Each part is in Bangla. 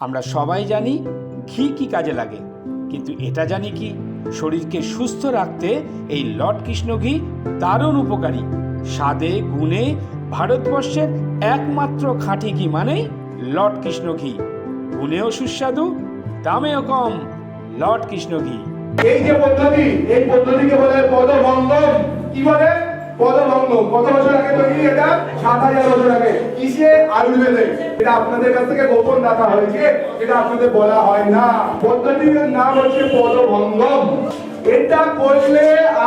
আমরা সবাই জানি ঘি কি কাজে লাগে। কিন্তু এটা জানি কি? শরীরকে সুস্থ রাখতে এই লর্ড কৃষ্ণ ঘি দারুণ উপকারী। স্বাদে, গুণে ভারতবর্ষের একমাত্র খাঁটি ঘি মানেই লর্ড কৃষ্ণ ঘি। গুণেও সুস্বাদু, দামেও কম, লর্ড কৃষ্ণ ঘি। এই যে পদ্ধতি, এই পদ্ধতিকে বলে পদভঙ্গম।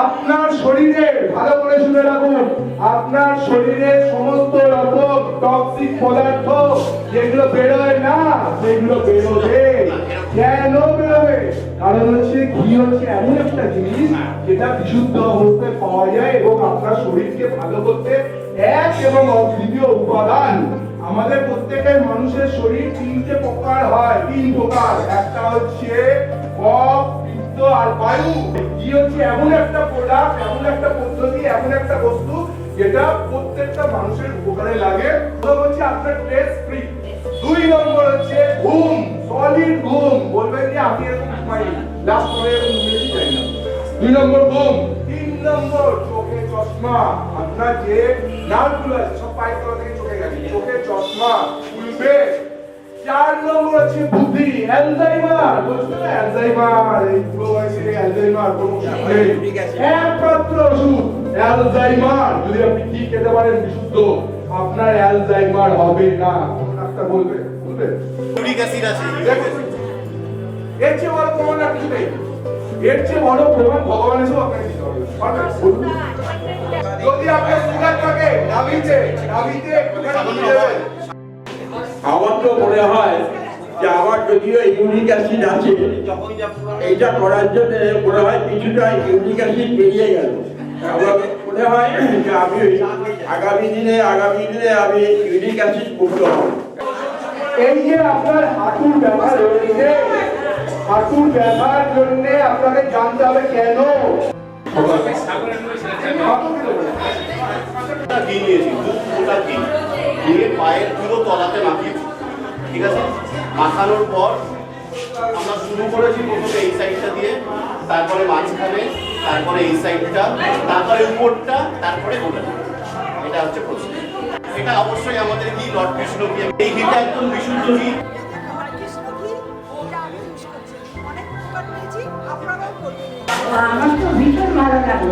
আপনার শরীরে, ভালো করে শুনে রাখুন, আপনার শরীরে সমস্ত রকম টক্সিক পদার্থ, যেগুলো বেরোয় না, সেগুলো বেরোবে। কেন বেরোবে? কারণ হচ্ছে, ঘি হচ্ছে এমন একটা জিনিস যেটা বিশুদ্ধ অবস্থায় পাওয়া যায় এবং আপনার শরীরকে ভালো করতে এক এবং অদ্বিতীয় উপাদান। আমাদের প্রত্যেকের মানুষের শরীর তিনটে প্রকার হয়। তিন প্রকার। একটা হচ্ছে পিত্ত আর বায়ু। ঘি হচ্ছে এমন একটা প্রোডাক্ট এমন একটা পদ্ধতি, এমন একটা বস্তু যেটা প্রত্যেকটা মানুষের উপকারে লাগে। প্রথম হচ্ছে আপনার ফ্রি দুই নম্বর হচ্ছে ঘুম সলিড ঘুম। বলবেন যে আমি এরকম ঘুমাই পরে দুই নম্বর ঘুম তিন নম্বর চোখে চশমা। আপনার যে নার্ভগুলো আছে সব পায়ের তলা থেকে চোখে গেছে। চোখে চশমা খুলবে। চার নম্বর হচ্ছে বুদ্ধি অ্যালজাইমার। বলছো না অ্যালজাইমার এই পুরো বয়সে অ্যালজাইমার কোনো একমাত্র ওষুধ অ্যালজাইমার। যদি আপনি ঠিক খেতে পারেন বিশুদ্ধ আপনার অ্যালজাইমার হবে না। কোন ডাক্তার বলবে বলবে। আছে এর চেয়ে বড় প্রমাণ আর কিছু নেই। এর চেয়ে বড় প্রমাণ ভগবান এসেও আপনাকে দিতে? বলুন। যদি আপনার সুগার থাকে দিয়ে দেবেন। আমার তো মনে হয় যে আমার যদিও ইউরিক অ্যাসিড আছে এইটা করার জন্য মনে হয় কিছুটা ইউরিক অ্যাসিড বেরিয়ে গেল আমার মনে হয় যে আমি আগামী দিনে আগামী দিনে আমি ইউরিক অ্যাসিড মুক্ত হব এই যে আপনার হাঁটুর ব্যথা রয়েছে হাঁটুর ব্যথার জন্য আপনাকে জানতে হবে কেন? ঘি নিয়েছি? দু ফোঁটা পায়ের পুরো তলাতে মাখিয়েছি ঠিক আছে? মাখানোর পর শুরু করেছি এই সাইডটা দিয়ে, তারপরে মাঝখানে, তারপরে এই সাইডটা, তারপরে উপরটা, তারপরে গোটাটা এটা হচ্ছে প্রশ্ন এটা অবশ্যই আমাদের কি লর্ড কৃষ্ণকে এই গীতা একদম বিশুদ্ধ গীত আমার তো ভীষণ ভালো লাগল।